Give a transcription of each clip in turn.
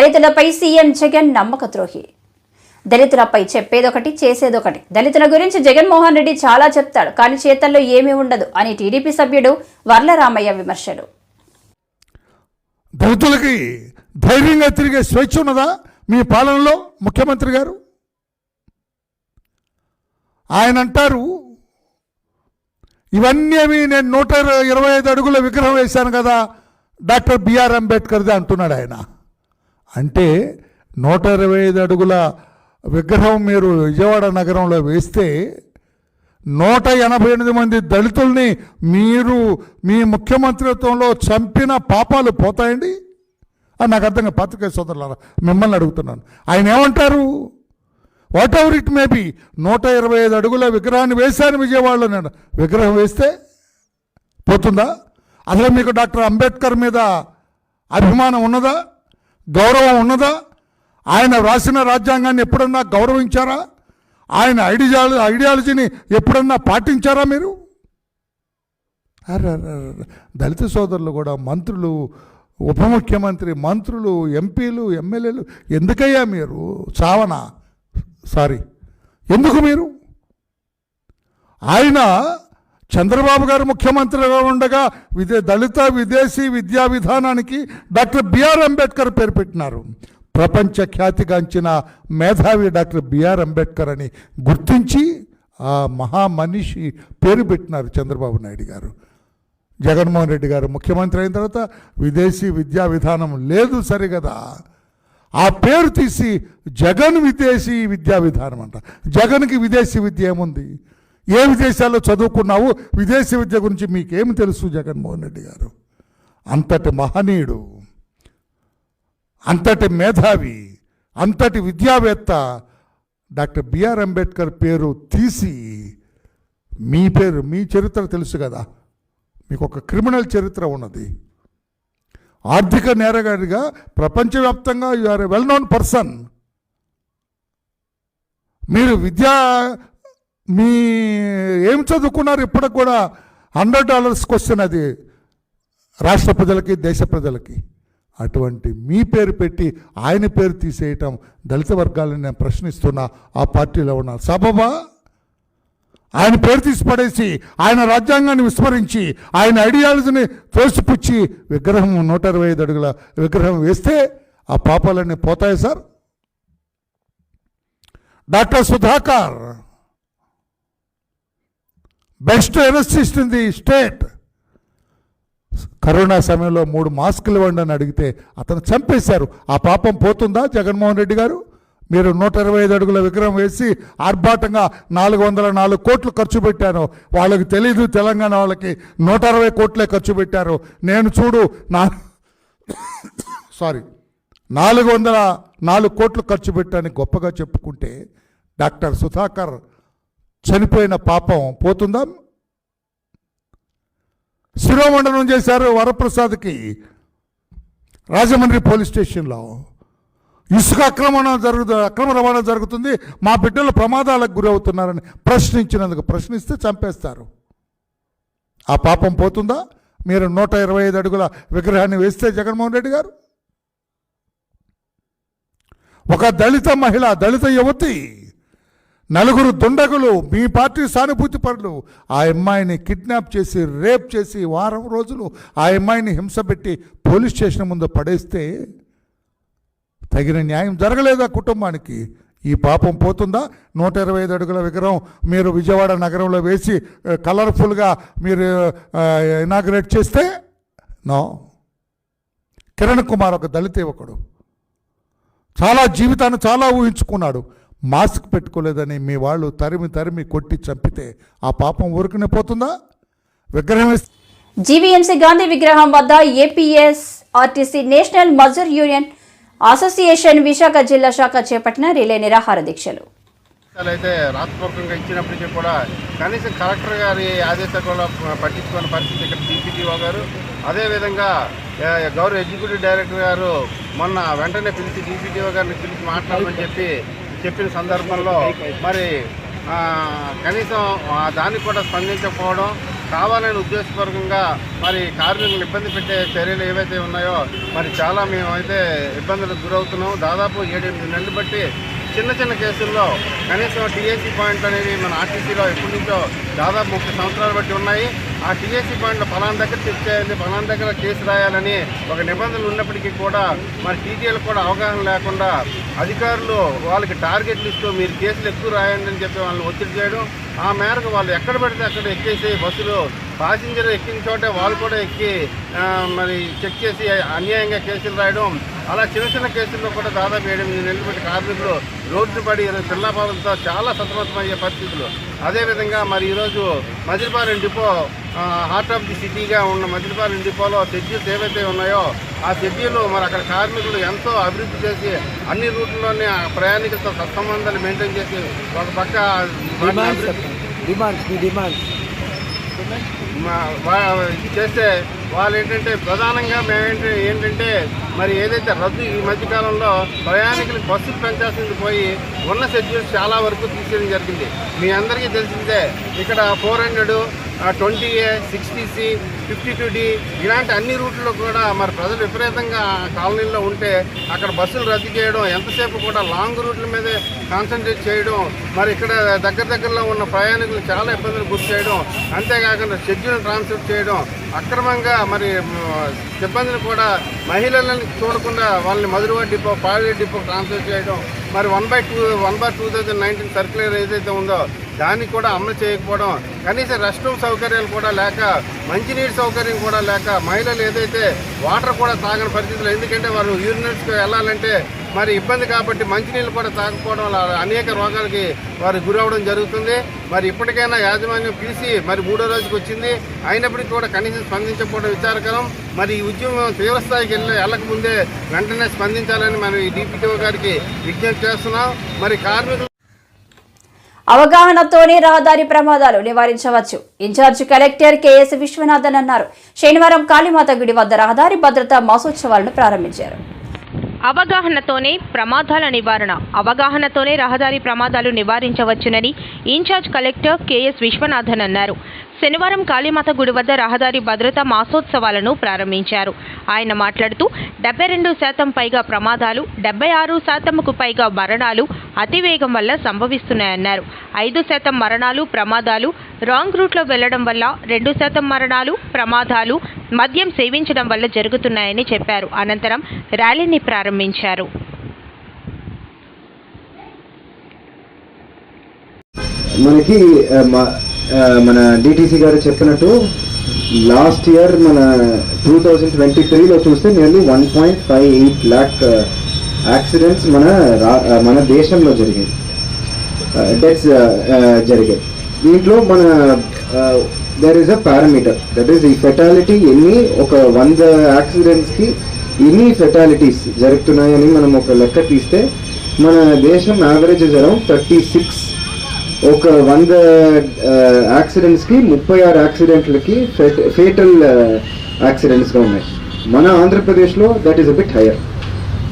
దళితులపై సీఎం జగన్ నమ్మక ద్రోహి దళితులపై చెప్పేదొకటి చేసేదొకటి. దళితుల గురించి జగన్మోహన్ రెడ్డి చాలా చెప్తాడు కానీ చేతల్లో ఏమీ ఉండదు అని టీడీపీ సభ్యుడు వర్లరామయ్య విమర్శలు. దళితులకి ధైర్యంగా తిరిగే స్వేచ్ఛ ఉన్నదా మీ పాలనలో ముఖ్యమంత్రి గారు? ఆయన అంటారు ఇవన్నీ నేను నూట ఇరవై ఐదు అడుగుల విగ్రహం వేశాను కదా డాక్టర్ బిఆర్ అంబేద్కర్ది అంటున్నాడు ఆయన. అంటే నూట ఇరవై ఐదు అడుగుల విగ్రహం మీరు విజయవాడ నగరంలో వేస్తే నూట ఎనభై ఎనిమిది మంది దళితుల్ని మీరు మీ ముఖ్యమంత్రిత్వంలో చంపిన పాపాలు పోతాయండి? అని నాకు అర్థంగా పత్రికా సోదరులారా మిమ్మల్ని అడుగుతున్నాను. ఆయన ఏమంటారు? Whatever it may be నూట ఇరవై ఐదు అడుగుల విగ్రహాన్ని వేశాను విజయవాడలో నేను. విగ్రహం వేస్తే పోతుందా? అసలు మీకు డాక్టర్ అంబేద్కర్ మీద అభిమానం ఉన్నదా? గౌరవం ఉన్నదా? ఆయన వ్రాసిన రాజ్యాంగాన్ని ఎప్పుడన్నా గౌరవించారా? ఆయన ఐడియాలజీ ఐడియాలజీని ఎప్పుడన్నా పాటించారా మీరు? దళిత సోదరులు కూడా మంత్రులు ఉప ముఖ్యమంత్రి మంత్రులు ఎంపీలు ఎమ్మెల్యేలు ఎందుకయ్యా మీరు? చావన సారీ. ఎందుకు మీరు? ఆయన చంద్రబాబు గారు ముఖ్యమంత్రిగా ఉండగా విదే దళిత విదేశీ విద్యా విధానానికి డాక్టర్ బిఆర్ అంబేద్కర్ పేరు పెట్టినారు. ప్రపంచ ఖ్యాతిగాంచిన మేధావి డాక్టర్ బిఆర్ అంబేద్కర్ అని గుర్తించి ఆ మహా మనిషి పేరు పెట్టినారు చంద్రబాబు నాయుడు గారు. జగన్మోహన్ రెడ్డి గారు ముఖ్యమంత్రి అయిన తర్వాత విదేశీ విద్యా విధానం లేదు సరిగదా. ఆ పేరు తీసి జగన్ విదేశీ విద్యా విధానం అంట. జగన్కి విదేశీ విద్య ఏముంది? ఏ విదేశాల్లో చదువుకున్నావు? విదేశీ విద్య గురించి మీకేమి తెలుసు జగన్మోహన్ రెడ్డి గారు? అంతటి మహనీయుడు అంతటి మేధావి అంతటి విద్యావేత్త డాక్టర్ బిఆర్ అంబేద్కర్ పేరు తీసి మీ పేరు మీ చరిత్ర తెలుసు కదా. మీకు ఒక క్రిమినల్ చరిత్ర ఉన్నది. ఆర్థిక నేరగాడిగా ప్రపంచవ్యాప్తంగా you are well known person మీరు విద్యా మీ ఏం చదువుకున్నారు ఇప్పటికి కూడా హండ్రెడ్ డాలర్స్ క్వశ్చన్ అది రాష్ట్ర ప్రజలకి దేశ ప్రజలకి. అటువంటి మీ పేరు పెట్టి ఆయన పేరు తీసేయటం దళిత వర్గాలను నేను ప్రశ్నిస్తున్నా ఆ పార్టీలో ఉన్నారు సబబా ఆయన పేరు తీసి పడేసి ఆయన రాజ్యాంగాన్ని విస్మరించి ఆయన ఐడియాలజీని తోసిపుచ్చి విగ్రహం నూట ఇరవై ఐదు అడుగుల విగ్రహం వేస్తే ఆ పాపాలన్నీ పోతాయి sir? Doctor Sudhakar best anaesthetist in the state. Corona సమయంలో మూడు మాస్కులు ఇవ్వండి అని అడిగితే అతను చంపేశారు. ఆ పాపం పోతుందా జగన్మోహన్ రెడ్డి గారు? మీరు నూట ఇరవై ఐదు అడుగుల విగ్రహం వేసి ఆర్భాటంగా నాలుగు వందల నాలుగు కోట్లు ఖర్చు పెట్టాను వాళ్ళకి తెలీదు తెలంగాణ వాళ్ళకి నూట అరవై కోట్లే ఖర్చు పెట్టారు. నేను చూడు నా సారీ నాలుగు వందల నాలుగు కోట్లు ఖర్చు పెట్టాను గొప్పగా చెప్పుకుంటే డాక్టర్ సుధాకర్ చనిపోయిన పాపం పోతుందా? శిరోమండనం చేశారు వరప్రసాద్కి రాజమండ్రి పోలీస్ స్టేషన్లో. ఇసుక అక్రమణ జరుగుతు అక్రమ రవాణా జరుగుతుంది. మా బిడ్డలు ప్రమాదాలకు గురవుతున్నారని ప్రశ్నించినందుకు ప్రశ్నిస్తే చంపేస్తారు. ఆ పాపం పోతుందా? మీరు నూట ఇరవై ఐదు అడుగుల విగ్రహాన్ని వేస్తే జగన్మోహన్ రెడ్డి గారు? ఒక దళిత మహిళ దళిత యువతి నలుగురు దుండగులు మీ పార్టీ సానుభూతి పరులు. ఆ అమ్మాయిని కిడ్నాప్ చేసి రేప్ చేసి వారం రోజులు ఆ అమ్మాయిని హింసపెట్టి పోలీస్ స్టేషన్ ముందు పడేస్తే తగిన న్యాయం జరగలేదా కుటుంబానికి. ఈ పాపం పోతుందా? నూట ఇరవై ఐదు అడుగుల విగ్రహం మీరు విజయవాడ నగరంలో వేసి కలర్ఫుల్గా మీరు ఇనాగ్రేట్ చేస్తే? నో. కిరణ్ కుమార్ ఒక దళిత యువకుడు. చాలా జీవితాన్ని చాలా ఊహించుకున్నాడు. మాస్క్ పెట్టుకోలేదని మీ వాళ్ళు తరిమి తరిమి కొట్టి చంపితే ఆ పాపం ఊరుకునే పోతుందా? విగ్రహం జీవీఎంసీ గాంధీ విగ్రహం వద్ద APS RTC national Mazdoor union association Visakha జిల్లా శాఖ చేపట్టిన రిలే నిరాహార దీక్షలు. అయితే రాతపూర్వకంగా ఇచ్చినప్పటికీ కూడా కనీసం కలెక్టర్ గారి ఆదేశాలు కూడా పట్టించుకున్న పరిస్థితి ఇక్కడ డిపిటిఓ గారు. అదేవిధంగా గౌరవ ఎగ్జిక్యూటివ్ డైరెక్టర్ గారు మొన్న వెంటనే పిలిచి డిపిటిఓ గారిని పిలిచి మాట్లాడమని చెప్పి చెప్పిన సందర్భంలో మరి కనీసం దాన్ని దానికి కూడా స్పందించకపోవడం కావాలని ఉద్దేశపూర్వకంగా మరి కార్మికులు ఇబ్బంది పెట్టే చర్యలు ఏవైతే ఉన్నాయో మరి చాలా మేమైతే ఇబ్బందులకు గురవుతున్నాం. దాదాపు ఏడెనిమిది నెలలు బట్టి చిన్న చిన్న కేసుల్లో కనీసం టీఏసీ పాయింట్లు అనేవి మన ఆర్టీసీలో ఎప్పటి నుంచో దాదాపు ముప్పై సంవత్సరాలు బట్టి ఉన్నాయి. ఆ టీఏసీ పాయింట్లు ఫలానా దగ్గర చెక్ చేయాలి ఫలానా దగ్గర కేసు రాయాలని ఒక నిబంధనలు ఉన్నప్పటికీ కూడా మరి టీటీఏలు కూడా అవగాహన లేకుండా అధికారులు వాళ్ళకి టార్గెట్లు ఇస్తూ మీరు కేసులు ఎక్కువ రాయండి అని చెప్పి వాళ్ళని ఒత్తిడి చేయడం ఆ మేరకు వాళ్ళు ఎక్కడ పడితే అక్కడ ఎక్కేసి బస్సులు పాసింజర్ ఎక్కిన చోటే వాళ్ళు కూడా ఎక్కి మరి చెక్ చేసి అన్యాయంగా కేసులు రాయడం అలా చిన్న చిన్న కేసుల్లో కూడా దాదాపు ఏడెనిమిది నెలలు పెట్టి కార్మికులు రోడ్డు పడి పిల్లపాలతో చాలా సతమతమయ్యే పరిస్థితులు. అదేవిధంగా మరి ఈరోజు Maddilapalem depot heart of the సిటీగా ఉన్న మజిలిపాలెం డిపోలో షెడ్యూల్స్ ఏవైతే ఉన్నాయో ఆ షెడ్యూల్ మరి అక్కడ కార్మికులు ఎంతో అభివృద్ధి చేసి అన్ని రూట్లలోనే ప్రయాణికులతో సత్సంబంధాలు మెయింటైన్ చేసి ఒక పక్క డిమాండ్స్ డిమాండ్స్ వా- చేస్తే వాళ్ళు ఏంటంటే ప్రధానంగా మేమేంటి ఏంటంటే మరి ఏదైతే రద్దు ఈ మధ్యకాలంలో ప్రయాణికులు బస్సులు పెంచాల్సింది పోయి ఉన్న షెడ్యూల్స్ చాలా వరకు తీసేయడం జరిగింది. మీ అందరికీ తెలిసిందే ఇక్కడ four hundred twenty A sixty C fifty two D ఇలాంటి అన్ని రూట్లో కూడా మరి ప్రజలు విపరీతంగా కాలనీల్లో ఉంటే అక్కడ బస్సులు రద్దు చేయడం ఎంతసేపు కూడా లాంగ్ రూట్ల మీదే కాన్సన్ట్రేట్ చేయడం మరి ఇక్కడ దగ్గర దగ్గరలో ఉన్న ప్రయాణికులు చాలా ఇబ్బందులు గురి చేయడం అంతేకాకుండా షెడ్యూల్ ట్రాన్స్ఫర్ చేయడం అక్రమంగా మరి సిబ్బందిని కూడా మహిళలను చూడకుండా వాళ్ళని మధురవా డిపో పాడి డిపో ట్రాన్స్ఫర్ చేయడం మరి one by two one by two thousand nineteen circular ఏదైతే ఉందో దాన్ని కూడా అమలు చేయకపోవడం కనీసం రెస్ట్ రూమ్ సౌకర్యాలు కూడా లేక మంచినీటి సౌకర్యం కూడా లేక మహిళలు ఏదైతే వాటర్ కూడా తాగని పరిస్థితులు ఎందుకంటే వారు యూరినల్స్కి వెళ్ళాలంటే మరి ఇబ్బంది కాబట్టి మంచినీళ్ళు కూడా తాగకపోవడం వల్ల అనేక రోగాలకి వారు గురవడం జరుగుతుంది. మరి ఇప్పటికైనా యాజమాన్యం పిలిచి మరి మూడో రోజుకి వచ్చింది. అయినప్పటికీ కూడా కనీసం స్పందించకపోవడం విచారకరం. మరి ఈ ఉద్యమం తీవ్రస్థాయికి వెళ్ళి వెళ్ళకముందే వెంటనే స్పందించాలని మనం ఈ డిపిటిఓ గారికి విజ్ఞప్తి చేస్తున్నాం. మరి కార్మికులు అవగాహనతోనే రహదారి ప్రమాదాలు నివారించవచ్చు. ఇన్ఛార్జ్ కలెక్టర్ కెఎస్ విశ్వనాథన్ అన్నారు. శనివారం కాళీమాత గుడి వద్ద రహదారి భద్రతా మాసోత్సవాలను ప్రారంభించారు. అవగాహనతోనే ప్రమాదాల నివారణ అవగాహనతోనే రహదారి ప్రమాదాలు నివారించవచ్చునని ఇన్ఛార్జ్ కలెక్టర్ కెఎస్ విశ్వనాథన్ అన్నారు. శనివారం కాళీమాత గుడి వద్ద రహదారి భద్రతా మాసోత్సవాలను ప్రారంభించారు. ఆయన మాట్లాడుతూ డెబ్బై రెండు శాతం పైగా ప్రమాదాలు డెబ్బై ఆరు శాతంకు పైగా మరణాలు అతివేగం వల్ల సంభవిస్తున్నాయన్నారు. ఐదు శాతం మరణాలు ప్రమాదాలు రాంగ్ రూట్లో వెళ్ళడం వల్ల రెండు శాతం మరణాలు ప్రమాదాలు మద్యం సేవించడం వల్ల జరుగుతున్నాయని చెప్పారు. అనంతరం ర్యాలీని ప్రారంభించారు. మనకి మన డిటీసీ గారు చెప్పినట్టు లాస్ట్ ఇయర్ మన టూ థౌజండ్ ట్వంటీ త్రీలో చూస్తే nearly one point five eight lakh accidents మన మన దేశంలో జరిగాయి. డెత్స్ జరిగాయి. దీంట్లో మన there is a parameter that is ఈ ఫెటాలిటీ ఎన్ని ఒక వంద యాక్సిడెంట్స్కి ఎన్ని ఫెటాలిటీస్ జరుగుతున్నాయని మనం ఒక లెక్క తీస్తే మన దేశం average is around thirty six ఒక వంద యాక్సిడెంట్స్కి ముప్పై ఆరు యాక్సిడెంట్లకి ఫేటల్ యాక్సిడెంట్స్గా ఉన్నాయి. మన ఆంధ్రప్రదేశ్లో that is a bit higher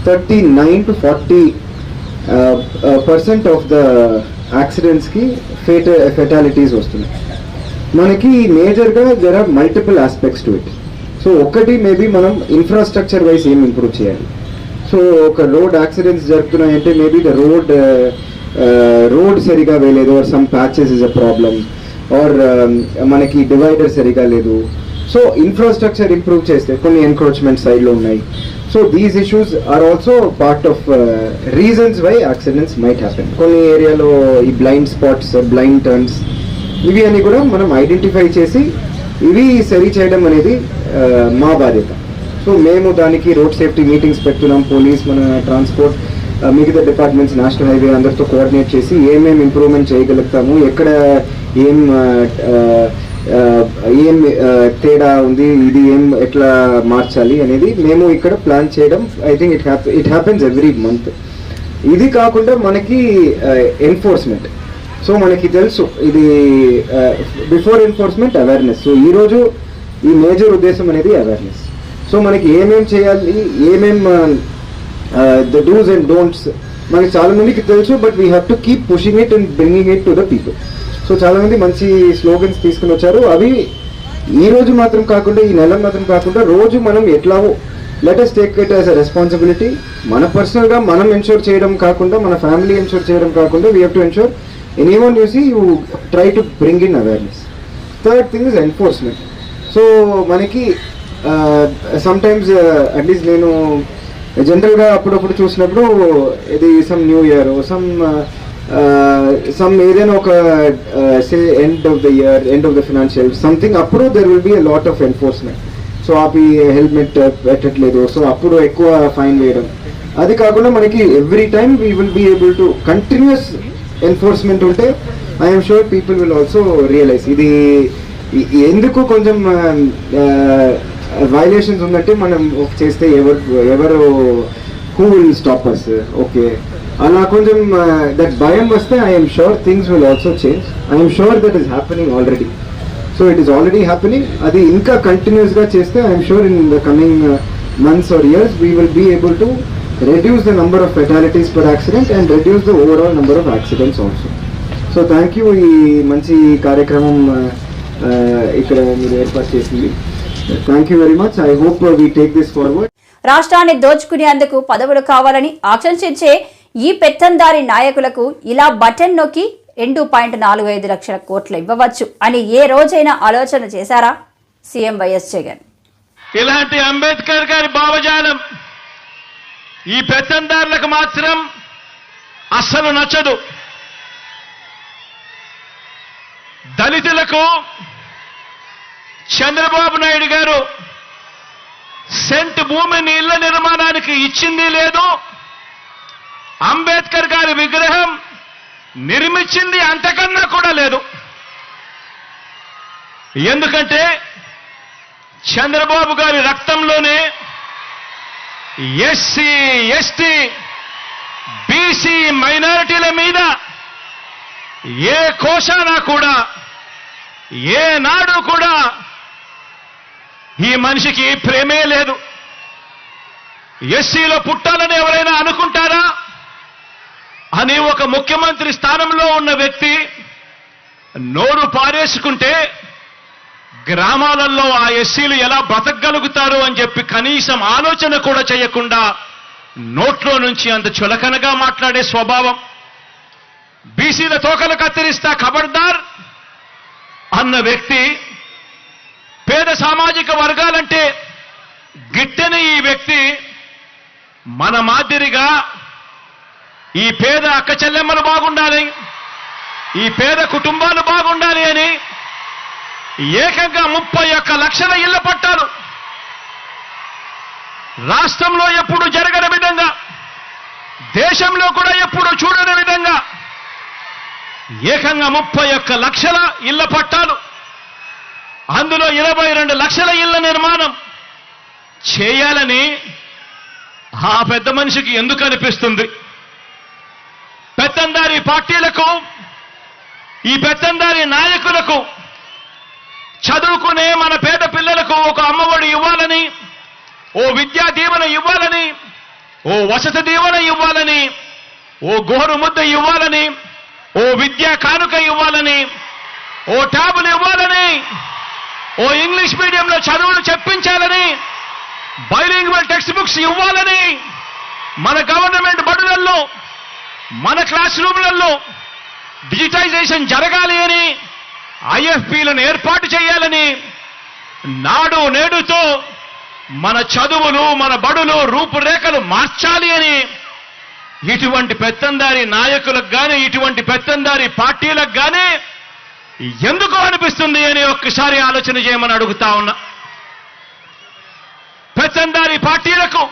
39 to 40 percent of the యాక్సిడెంట్స్కి ఫేట ఫెటాలిటీస్ వస్తున్నాయి. మనకి మేజర్గా there are multiple aspects to it so ఒకటి మేబీ మనం ఇన్ఫ్రాస్ట్రక్చర్ వైజ్ ఏం ఇంప్రూవ్ చేయాలి. సో ఒక రోడ్ యాక్సిడెంట్స్ జరుగుతున్నాయంటే మేబీ ద రోడ్ రోడ్ సరిగా వేయలేదు or some patches is a problem or మనకి డివైడర్ సరిగా లేదు. సో ఇన్ఫ్రాస్ట్రక్చర్ ఇంప్రూవ్ చేస్తే కొన్ని ఎన్క్రోచ్మెంట్ సైడ్లో ఉన్నాయి. So these issues are also part of reasons why accidents might happen కొన్ని ఏరియాలో ఈ బ్లైండ్ స్పాట్స్ బ్లైండ్ టర్న్స్ ఇవి అని కూడా మనం ఐడెంటిఫై చేసి ఇవి సరి చేయడం అనేది uh, మా బాధ్యత. సో మేము దానికి రోడ్ సేఫ్టీ మీటింగ్స్ పెడుతున్నాం పోలీస్ మన ట్రాన్స్పోర్ట్ uh, మిగతా డిపార్ట్మెంట్స్ నేషనల్ హైవే అందరితో కోఆర్డినేట్ చేసి ఏమేమి ఇంప్రూవ్మెంట్ చేయగలుగుతాము ఎక్కడ ఏం uh, ఏం తేడా ఉంది ఇది ఏం ఎట్లా మార్చాలి అనేది మేము ఇక్కడ ప్లాన్ చేయడం I think it hap it happens every month ఇది కాకుండా మనకి ఎన్ఫోర్స్మెంట్ సో మనకి తెలుసు ఇది బిఫోర్ ఎన్ఫోర్స్మెంట్ అవేర్నెస్ సో ఈరోజు ఈ మేజర్ ఉద్దేశం అనేది అవేర్నెస్ సో మనకి ఏమేం చేయాలి ఏమేం ద డూస్ అండ్ డోంట్స్ మనకి చాలా మందికి తెలుసు but we have to keep pushing it and bringing it to the people so చాలామంది మంచి స్లోగన్స్ తీసుకుని వచ్చారు. అవి ఈ రోజు మాత్రం కాకుండా ఈ నెల మాత్రం కాకుండా రోజు మనం ఎట్లాగో latest take it as a responsibility మన పర్సనల్గా మనం ఎన్షూర్ చేయడం కాకుండా మన ఫ్యామిలీ ఎన్షూర్ చేయడం కాకుండా we have to ensure any one you see you try to bring in awareness third thing is enforcement so మనకి సమ్టైమ్స్ అట్లీస్ట్ నేను జనరల్గా అప్పుడప్పుడు చూసినప్పుడు ఇది some new year some Uh, some ఏదైనా ఒక say end of the year end of the financial something అప్పుడు there will be a lot of enforcement so ఆపి హెల్మెట్ uh, పెట్టట్లేదు. సో అప్పుడు ఎక్కువ ఫైన్ వేయడం. అది కాకుండా మనకి every time we will be able to continuous enforcement ఉంటే I'm sure people will also realise ఇది ఎందుకు కొంచెం uh, వైలేషన్స్ ఉందంటే మనం చేస్తే ఎవరు ఎవరు who will stop us okay అలా కొంచెం దట్ భయం వస్తే I'm sure things will also change I'm sure that is happening already so it is already happening అది ఇంకా కంటిన్యూస్గా చేస్తే I'm sure in the coming months or years we will be able to reduce the number of fatalities per accident and reduce the overall number of accidents also so thank you ఈ మంచి కార్యక్రమం ఇక్కడ మీరు ఏర్పాటు చేసింది. Thank you very much I hope we take this forward రాష్ట్రాన్ని దోచుకునేందుకు పదవులు కావాలని ఆకాంక్షించే ఈ పెత్తందారి నాయకులకు ఇలా బటన్ నొక్కి రెండు పాయింట్ నాలుగు ఐదు లక్షల కోట్లు ఇవ్వవచ్చు అని ఏ రోజైనా ఆలోచన చేశారా? CM YS Jagan. ఇలాంటి అంబేద్కర్ గారి భావజాలం ఈ పెత్తందారులకు మాత్రం అస్సలు నచ్చదు. దళితులకు చంద్రబాబు నాయుడు గారు సెంట్ భూమిని ఇళ్ళ నిర్మాణానికి ఇచ్చింది లేదు. అంబేద్కర్ గారి విగ్రహం నిర్మించింది అంతకన్నా కూడా లేదు. ఎందుకంటే చంద్రబాబు గారి రక్తంలోనే ఎస్సీ ఎస్టీ బీసీ మైనారిటీల మీద ఏ కోశానా కూడా ఏ నాడు కూడా ఈ మనిషికి ప్రేమే లేదు. ఎస్సీలో పుట్టాలని ఎవరైనా అనుకుంటారా? అని ఒక ముఖ్యమంత్రి స్థానంలో ఉన్న వ్యక్తి నోరు పారేసుకుంటే గ్రామాలలో ఆ ఎస్సీలు ఎలా బ్రతకగలుగుతారు అని చెప్పి కనీసం ఆలోచన కూడా చేయకుండా నోట్లో నుంచి అంత చులకనగా మాట్లాడే స్వభావం. బీసీల తోకలు కత్తిరిస్తా ఖబర్దార్ అన్న వ్యక్తి పేద సామాజిక వర్గాలంటే గిట్టని ఈ వ్యక్తి మన మాదిరిగా ఈ పేద అక్క చెల్లెమ్మలు బాగుండాలి. ఈ పేద కుటుంబాలు బాగుండాలి అని ఏకంగా ముప్పై ఒక్క లక్షల ఇళ్ళ పట్టాలు. రాష్ట్రంలో ఎప్పుడు జరగని విధంగా దేశంలో కూడా ఎప్పుడు చూడని విధంగా ఏకంగా ముప్పై ఒక్క లక్షల ఇళ్ళ పట్టాలు. అందులో ఇరవై రెండు లక్షల ఇళ్ళ నిర్మాణం చేయాలని ఆ పెద్ద మనిషికి ఎందుకు అనిపిస్తుంది? పెత్తందారి పార్టీలకు ఈ పెత్తందారి నాయకులకు చదువుకునే మన పేద పిల్లలకు ఒక అమ్మఒడి ఇవ్వాలని ఓ విద్యా దీవెన ఇవ్వాలని ఓ వసతి దీవెన ఇవ్వాలని ఓ గోరు ముద్ద ఇవ్వాలని ఓ విద్యా కానుక ఇవ్వాలని ఓ ట్యాబులు ఇవ్వాలని ఓ ఇంగ్లీష్ మీడియంలో చదువులు చెప్పించాలని బైలింగ్వల్ టెక్స్ట్ బుక్స్ ఇవ్వాలని మన గవర్నమెంట్ బడులల్లో మన క్లాస్ రూమ్లలో డిజిటైజేషన్ జరగాలి అని ఐఎఫ్బీలను ఏర్పాటు చేయాలని నాడు నేడుతో మన చదువులు మన బడులు రూపురేఖలు మార్చాలి అని ఇటువంటి పెత్తందారి నాయకులకు కానీ ఇటువంటి పెత్తందారి పార్టీలకు కానీ ఎందుకు అనిపిస్తుంది అని ఒక్కసారి ఆలోచన చేయమని అడుగుతా ఉన్నా. పెత్తందారి పార్టీలకు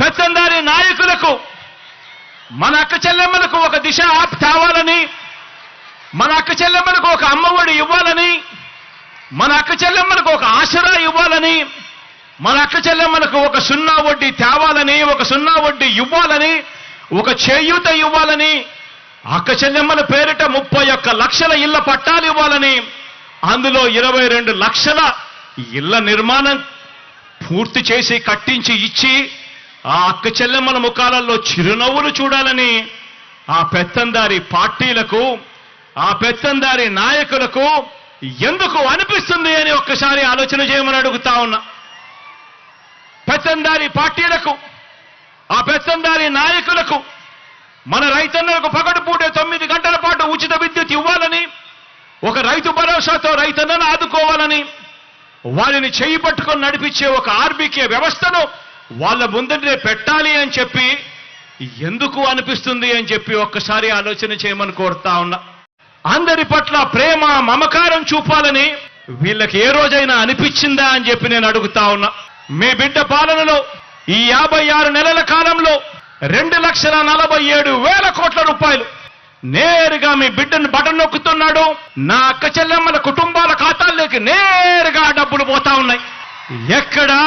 పెత్తందారి నాయకులకు మన అక్క చెల్లెమ్మలకు ఒక దిశ ఆప్ తేవాలని మన అక్క చెల్లెమ్మలకు ఒక అమ్మఒడి ఇవ్వాలని మన అక్క చెల్లెమ్మలకు ఒక ఆసరా ఇవ్వాలని మన అక్క చెల్లెమ్మలకు ఒక సున్నా వడ్డీ తేవాలని ఒక సున్నా వడ్డీ ఇవ్వాలని ఒక చేయూత ఇవ్వాలని అక్క చెల్లెమ్మల పేరిట ముప్పై ఒక్క లక్షల ఇళ్ళ పట్టాలు ఇవ్వాలని అందులో ఇరవై రెండు లక్షల ఇళ్ళ నిర్మాణం పూర్తి చేసి కట్టించి ఇచ్చి ఆ అక్క చెల్లెమ్మల ముఖాలలో చిరునవ్వులు చూడాలని ఆ పెత్తందారి పార్టీలకు ఆ పెత్తందారి నాయకులకు ఎందుకు అనిపిస్తుంది అని ఒక్కసారి ఆలోచన చేయమని అడుగుతా ఉన్నా. పెత్తందారి పార్టీలకు ఆ పెత్తందారి నాయకులకు మన రైతన్నలకు పగటిపూటే తొమ్మిది గంటల పాటు ఉచిత విద్యుత్ ఇవ్వాలని ఒక రైతు భరోసాతో రైతన్నను ఆదుకోవాలని వారిని చేయి పట్టుకొని నడిపించే ఒక ఆర్బీకే వ్యవస్థను వాళ్ళ ముందరే పెట్టాలి అని చెప్పి ఎందుకు అనిపిస్తుంది అని చెప్పి ఒక్కసారి ఆలోచన చేయమని కోరుతా ఉన్నా. అందరి పట్ల ప్రేమ మమకారం చూపాలని వీళ్ళకి ఏ రోజైనా అనిపించిందా అని చెప్పి నేను అడుగుతా ఉన్నా. మీ బిడ్డ పాలనలో ఈ యాభై ఆరు నెలల కాలంలో రెండు లక్షల నలభై ఏడు వేల కోట్ల రూపాయలు నేరుగా మీ బిడ్డను బటన్ నొక్కుతున్నాడు. నా అక్క చెల్లెమ్మల కుటుంబాల ఖాతాల్లోకి నేరుగా డబ్బులు పోతా ఉన్నాయి. ఎక్కడా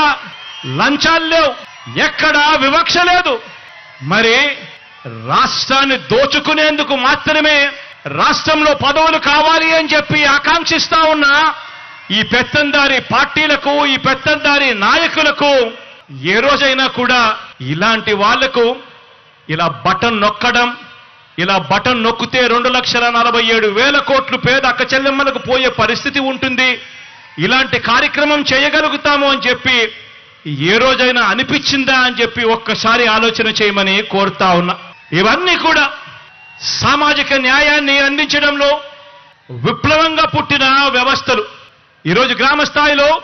లంచాలు లేవు. ఎక్కడా వివక్ష లేదు. మరి రాష్ట్రాన్ని దోచుకునేందుకు మాత్రమే రాష్ట్రంలో పదవులు కావాలి అని చెప్పి ఆకాంక్షిస్తా ఉన్న ఈ పెత్తందారి పార్టీలకు ఈ పెత్తందారి నాయకులకు ఏ రోజైనా కూడా ఇలాంటి వాళ్ళకు ఇలా బటన్ నొక్కడం ఇలా బటన్ నొక్కితే రెండు లక్షల నలభై ఏడు వేల కోట్లు పేద అక్క చెల్లెమ్మలకు పోయే పరిస్థితి ఉంటుంది. ఇలాంటి కార్యక్రమం చేయగలుగుతాము అని చెప్పి ఏ రోజైనా అనిపించిందా అని చెప్పి ఒక్కసారి ఆలోచన చేయమని కోరుతా ఉన్నా. ఇవన్నీ కూడా సామాజిక న్యాయాన్ని అందించడంలో విప్లవంగా పుట్టిన వ్యవస్థలు. ఈరోజు గ్రామ స్థాయిలో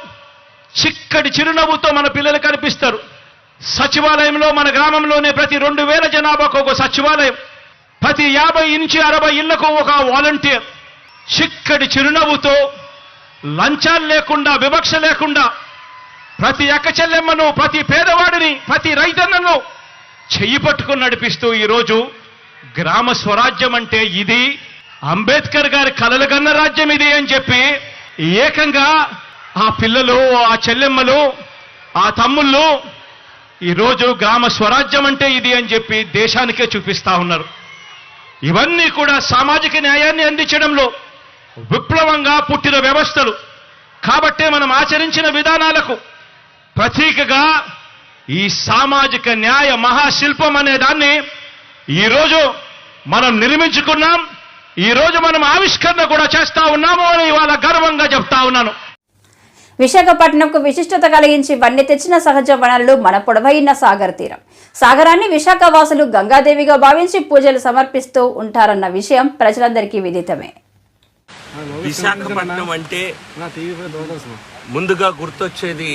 చిక్కటి చిరునవ్వుతో మన పిల్లలు కనిపిస్తారు. సచివాలయంలో మన గ్రామంలోనే ప్రతి రెండు వేల జనాభాకు ఒక సచివాలయం. ప్రతి యాభై ఇంచి అరవై ఇళ్ళకు ఒక వాలంటీర్. చిక్కటి చిరునవ్వుతో లంచాలు లేకుండా వివక్ష లేకుండా ప్రతి అక్క చెల్లెమ్మను ప్రతి పేదవాడిని ప్రతి రైతన్నను చెయ్యి పట్టుకుని నడిపిస్తూ ఈరోజు గ్రామ స్వరాజ్యం అంటే ఇది. అంబేద్కర్ గారి కలలు కన్న రాజ్యం ఇది అని చెప్పి ఏకంగా ఆ పిల్లలు ఆ చెల్లెమ్మలు ఆ తమ్ముళ్ళు ఈరోజు గ్రామ స్వరాజ్యం అంటే ఇది అని చెప్పి దేశానికే చూపిస్తా ఉన్నారు. ఇవన్నీ కూడా సామాజిక న్యాయాన్ని అందించడంలో విప్లవంగా పుట్టిన వ్యవస్థలు. కాబట్టే మనం ఆచరించిన విధానాలకు ప్రతీకగా ఈ సామాజిక న్యాయ మహాశిల్పం అనే దాన్ని ఈరోజు మనం నిర్మించుకున్నాం. ఈరోజు మనం ఆవిష్కరణ కూడా చేస్తా ఉన్నాము అని ఇవాళ గర్వంగా చెప్తా ఉన్నాను. విశాఖపట్నంకు విశిష్టత కలిగించి వన్నె తెచ్చిన సహజ వనరులు మన పొడవైన సాగర్ తీరం. సాగరాన్ని విశాఖ వాసులు గంగాదేవిగా భావించి పూజలు సమర్పిస్తూ ఉంటారన్న విషయం ప్రజలందరికీ విదితమే. విశాఖపట్నం అంటే ముందుగా గుర్తొచ్చేది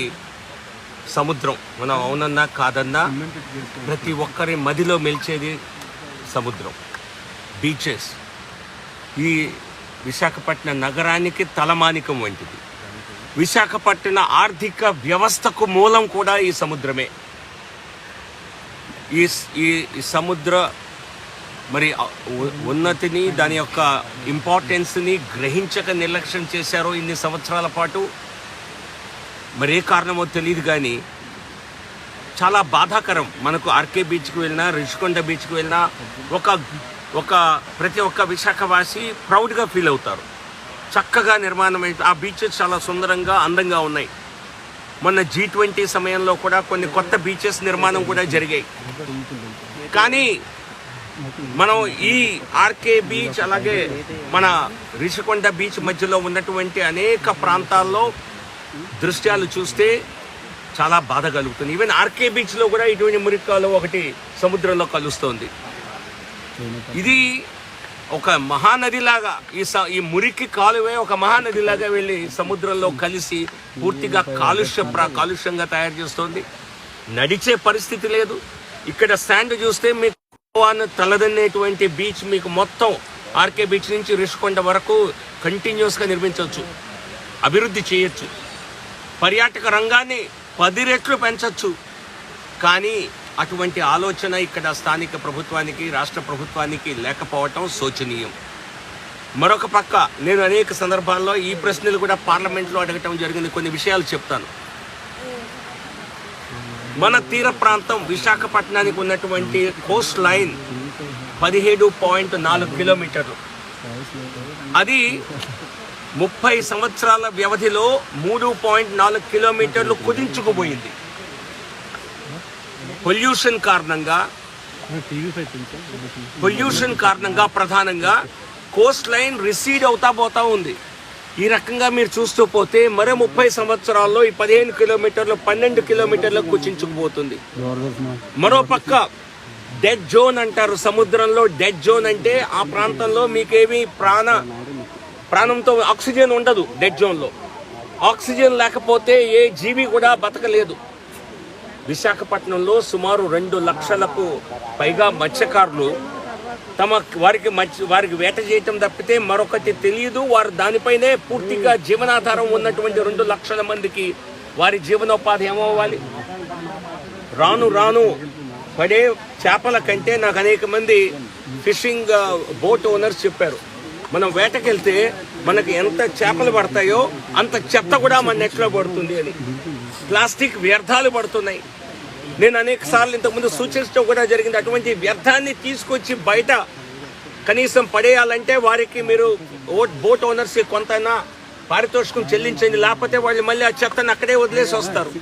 సముద్రం. మనం అవునన్నా కాదన్నా ప్రతి ఒక్కరి మదిలో మెలిచేది సముద్రం. బీచెస్. ఈ విశాఖపట్నం నగరానికి తలమానికం వంటిది. విశాఖపట్నం ఆర్థిక వ్యవస్థకు మూలం కూడా ఈ సముద్రమే. ఈ ఈ సముద్ర మరి ఉన్నతిని దాని యొక్క ఇంపార్టెన్స్ని గ్రహించక నిర్లక్ష్యం చేశారో ఇన్ని సంవత్సరాల పాటు. మరి ఏ కారణమో తెలియదు కానీ చాలా బాధాకరం మనకు ఆర్కే బీచ్కి వెళ్ళినా రిషికొండ బీచ్కి వెళ్ళినా ఒక ఒక ప్రతి ఒక్క విశాఖవాసి ప్రౌడ్గా ఫీల్ అవుతారు. చక్కగా నిర్మాణం ఆ బీచెస్ చాలా సుందరంగా అందంగా ఉన్నాయి. మొన్న జీ ట్వంటీ సమయంలో కూడా కొన్ని కొత్త బీచెస్ నిర్మాణం కూడా జరిగాయి. కానీ మనం ఈ ఆర్కే బీచ్ అలాగే మన రిషికొండ బీచ్ మధ్యలో ఉన్నటువంటి అనేక ప్రాంతాల్లో దృశ్యాలు చూస్తే చాలా బాధ కలుగుతుంది. ఈవెన్ ఆర్కే బీచ్లో కూడా ఇటువంటి మురికాలు ఒకటి సముద్రంలో కలుస్తోంది. ఇది ఒక మహానదిలాగా ఈ స ఈ మురికి కాలువే ఒక మహానదిలాగా వెళ్ళి సముద్రంలో కలిసి పూర్తిగా కాలుష్య ప్ర కాలుష్యంగా తయారు చేస్తుంది. నడిచే పరిస్థితి లేదు. ఇక్కడ స్టాండ్ చూస్తే మీకు తలదన్నేటువంటి బీచ్ మీకు మొత్తం ఆర్కే బీచ్ నుంచి రిషికొండ వరకు కంటిన్యూస్గా నిర్మించవచ్చు. అభివృద్ధి చేయొచ్చు. పర్యాటక రంగాన్ని పది రెట్లు పెంచవచ్చు కానీ అటువంటి ఆలోచన ఇక్కడ స్థానిక ప్రభుత్వానికి రాష్ట్ర ప్రభుత్వానికి లేకపోవటం శోచనీయం. మరొక పక్క నేను అనేక సందర్భాల్లో ఈ ప్రశ్నలు కూడా పార్లమెంట్లో అడగటం జరిగింది. కొన్ని విషయాలు చెప్తాను. మన తీర ప్రాంతం విశాఖపట్నానికి ఉన్నటువంటి కోస్ట్ లైన్ పదిహేడు పాయింట్ నాలుగు కిలోమీటర్లు. అది ముప్పై సంవత్సరాల వ్యవధిలో మూడు పాయింట్ నాలుగు కిలోమీటర్లు కుదించుకుపోయింది. పొల్యూషన్ కారణంగా పొల్యూషన్ కారణంగా ప్రధానంగా కోస్ట్ లైన్ రిసీడ్ అవుతా పోతా ఉంది. ఈ రకంగా మీరు చూస్తూ పోతే మరో ముప్పై సంవత్సరాల్లో ఈ పదిహేను కిలోమీటర్లు పన్నెండు కిలోమీటర్లకు కుచించుకుపోతుంది. మరో పక్క డెడ్ జోన్ అంటారు. సముద్రంలో డెడ్ జోన్ అంటే ఆ ప్రాంతంలో మీకేమీ ప్రాణ ప్రాణంతో ఆక్సిజన్ ఉండదు డెడ్ జోన్లో ఆక్సిజన్ లేకపోతే ఏ జీవి కూడా బతకలేదు. విశాఖపట్నంలో సుమారు రెండు లక్షలకు పైగా మత్స్యకారులు తమ వారికి మత్స్య వారికి వేట చేయటం తప్పితే మరొకటి తెలియదు. వారు దానిపైనే పూర్తిగా జీవనాధారం ఉన్నటువంటి రెండు లక్షల మందికి వారి జీవనోపాధి ఏమవ్వాలి? రాను రాను పడే చేపల కంటే నాకు అనేక మంది ఫిషింగ్ బోట్ ఓనర్స్ చెప్పారు. మనం వేటకెళ్తే మనకి ఎంత చేపలు పడతాయో అంత చెత్త కూడా మన నెట్లో పడుతుంది అని. ప్లాస్టిక్ వ్యర్థాలు పడుతున్నాయి. నేను అనేక సార్లు ఇంతకుముందు సూచించడం కూడా జరిగింది. అటువంటి వ్యర్థాన్ని తీసుకొచ్చి బయట కనీసం పడేయాలంటే వారికి మీరు ఓట్ బోట్ ఓనర్స్కి కొంతైనా పారితోషికం చెల్లించండి. లేకపోతే వాళ్ళు మళ్ళీ ఆ చెత్తను అక్కడే వదిలేసి వస్తారు.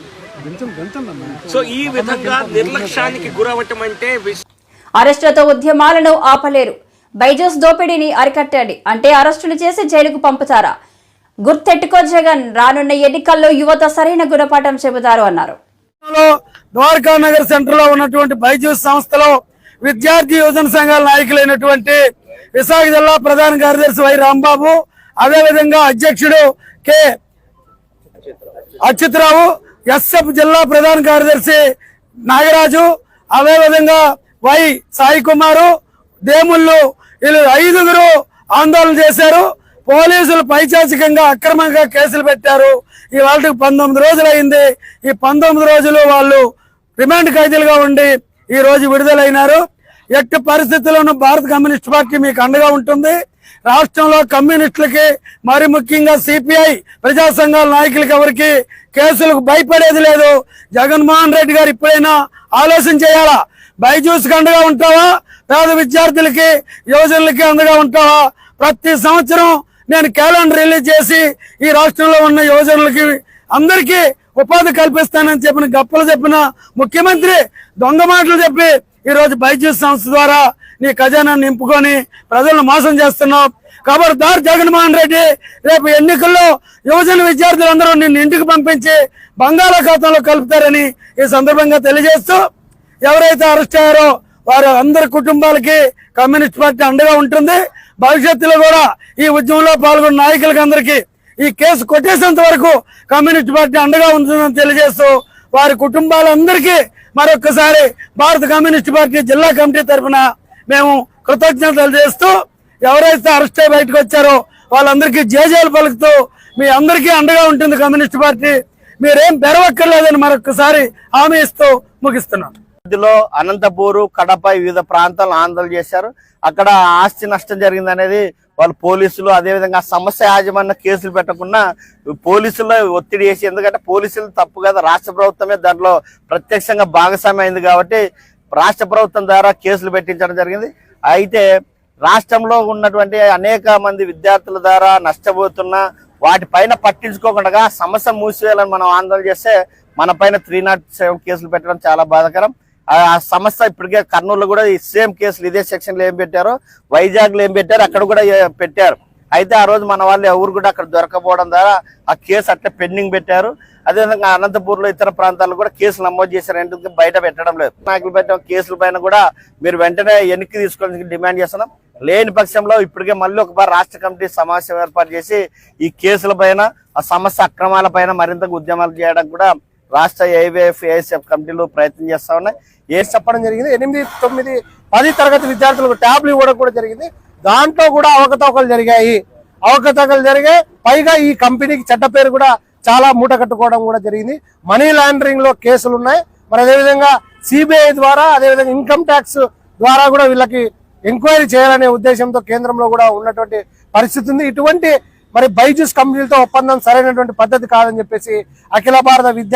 సో ఈ విధంగా నిర్లక్ష్యానికి గురవటం అంటే అరెస్టులతో ఉద్యమాలను ఆపలేరు. బైజూస్ దోపిడీని అరికట్టండి అంటే అరెస్టులు చేసి జైలుకు పంపుతారా? గుర్తెట్టుకో జగన్ రానున్న ఎన్నికల్లో యువత సరైన గుణపాఠం చెబుతారు అన్నారు. ద్వారకా నగర్ సెంటర్లో ఉన్నటువంటి బైజూస్ సంస్థలో విద్యార్థి యువజన సంఘాల నాయకులైనటువంటి విశాఖ జిల్లా ప్రధాన కార్యదర్శి వై రాంబాబు అదేవిధంగా అధ్యక్షుడు కె అచ్యుతరావు ఎస్ఎఫ్ జిల్లా ప్రధాన కార్యదర్శి నాగరాజు అదేవిధంగా వై సాయి కుమారు దేముళ్ళు వీళ్ళు ఐదుగురు ఆందోళన చేశారు. పోలీసులు పైచాచికంగా అక్రమంగా కేసులు పెట్టారు. ఈ వాళ్ళకి పంతొమ్మిది రోజులు అయింది ఈ పంతొమ్మిది రోజులు వాళ్ళు రిమాండ్ ఖైదీలుగా ఉండి ఈ రోజు విడుదలైనారు. ఎట్టి పరిస్థితుల్లోనూ భారత కమ్యూనిస్ట్ పార్టీ మీకు అండగా ఉంటుంది. రాష్ట్రంలో కమ్యూనిస్టులకి మరి ముఖ్యంగా సిపిఐ ప్రజా సంఘాల నాయకులకి ఎవరికి కేసులకు భయపడేది లేదు. జగన్మోహన్ రెడ్డి గారు ఇప్పుడైనా ఆలోచన చేయాలా? బైజూస్ అండగా ఉంటావా? పేద విద్యార్థులకి యువజనులకి అండగా ఉంటావా? ప్రతి సంవత్సరం నేను క్యాలెండర్ రిలీజ్ చేసి ఈ రాష్ట్రంలో ఉన్న యువజనులకి అందరికీ ఉపాధి కల్పిస్తానని చెప్పిన గప్పలు చెప్పిన ముఖ్యమంత్రి దొంగ మాటలు చెప్పి ఈరోజు బైజూస్ సంస్థ ద్వారా నీ ఖజానా నింపుకొని ప్రజలను మోసం చేస్తున్నావు. ఖబర్దార్ జగన్మోహన్ రెడ్డి రేపు ఎన్నికల్లో యువజన విద్యార్థులందరూ నిన్ను ఇంటికి పంపించి బంగాళాఖాతంలో కలుపుతారని ఈ సందర్భంగా తెలియజేస్తూ ఎవరైతే అరెస్ట్ అయ్యారో వారి అందరి కుటుంబాలకి కమ్యూనిస్ట్ పార్టీ అండగా ఉంటుంది. భవిష్యత్తులో కూడా ఈ ఉద్యమంలో పాల్గొన్న నాయకులకి అందరికీ ఈ కేసు కొట్టేసేంత వరకు కమ్యూనిస్ట్ పార్టీ అండగా ఉంటుందని తెలియజేస్తూ వారి కుటుంబాలందరికీ మరొకసారి భారత కమ్యూనిస్ట్ పార్టీ జిల్లా కమిటీ తరఫున మేము కృతజ్ఞతలు చేస్తూ ఎవరైతే అరెస్ట్ అయి బయటకు వచ్చారో వాళ్ళందరికీ జేజేలు పలుకుతూ మీ అందరికీ అండగా ఉంటుంది కమ్యూనిస్ట్ పార్టీ. మీరేం పెరవక్కర్లేదని మరొకసారి హామీ ఇస్తూ ముగిస్తున్నాను. మధ్యలో అనంతపూరు కడప వివిధ ప్రాంతాలు ఆందోళన చేశారు. అక్కడ ఆస్తి నష్టం జరిగింది అనేది వాళ్ళు పోలీసులు అదేవిధంగా సమస్య యాజమాన్య కేసులు పెట్టకుండా పోలీసుల్లో ఒత్తిడి చేసి ఎందుకంటే పోలీసులు తప్పు కదా రాష్ట్ర ప్రభుత్వమే దాంట్లో ప్రత్యక్షంగా భాగస్వామ్యం అయింది కాబట్టి రాష్ట్ర ప్రభుత్వం ద్వారా కేసులు పెట్టించడం జరిగింది. అయితే రాష్ట్రంలో ఉన్నటువంటి అనేక మంది విద్యార్థుల ద్వారా నష్టపోతున్న వాటిపైన పట్టించుకోకుండా సమస్య మూసివేయాలని మనం ఆందోళన చేస్తే మన పైన త్రీ నాట్ సెవెన్ కేసులు పెట్టడం చాలా బాధాకరం. ఆ సమస్య ఇప్పటికే కర్నూలులో కూడా ఈ సేమ్ కేసులు ఇదే సెక్షన్లో ఏం పెట్టారో వైజాగ్లో ఏం పెట్టారు అక్కడ కూడా పెట్టారు. అయితే ఆ రోజు మన వాళ్ళు ఎవరు కూడా అక్కడ దొరకపోవడం ద్వారా ఆ కేసు అట్లా పెండింగ్ పెట్టారు. అదేవిధంగా అనంతపూర్లో ఇతర ప్రాంతాల్లో కూడా కేసులు నమోదు చేశారు. ఎందుకంటే బయట పెట్టడం లేదు. నాయకులు పెట్టిన కేసుల పైన కూడా మీరు వెంటనే ఎన్నికి తీసుకోవడానికి డిమాండ్ చేస్తున్నాం. లేని పక్షంలో ఇప్పటికే మళ్ళీ ఒకసారి రాష్ట్ర కమిటీ సమావేశం ఏర్పాటు చేసి ఈ కేసుల పైన ఆ సమస్య అక్రమాల పైన మరింత ఉద్యమాలు చేయడానికి కూడా రాష్ట్ర ఏవిఎఫ్ ఏఎస్ఎఫ్ కమిటీలు ప్రయత్నం చేస్తా ఉన్నాయి. ఏ చెప్పడం జరిగింది? ఎనిమిది తొమ్మిది పది తరగతి విద్యార్థులకు ట్యాబ్లు ఇవ్వడం కూడా జరిగింది. దాంట్లో కూడా అవకతవకలు జరిగాయి. అవకతవకలు జరిగాయి పైగా ఈ కంపెనీకి చెడ్డ పేరు కూడా చాలా మూట కట్టుకోవడం కూడా జరిగింది. మనీ లాండరింగ్లో కేసులు ఉన్నాయి. మరి అదేవిధంగా సిబిఐ ద్వారా అదేవిధంగా ఇన్కమ్ ట్యాక్స్ ద్వారా కూడా వీళ్ళకి ఎంక్వైరీ చేయాలనే ఉద్దేశంతో కేంద్రంలో కూడా ఉన్నటువంటి పరిస్థితి ఉంది. ఇటువంటి మరి బైజూస్ కంపెనీలతో ఒప్పందం సరైనటువంటి పద్ధతి కాదని చెప్పేసి అఖిల భారత విద్య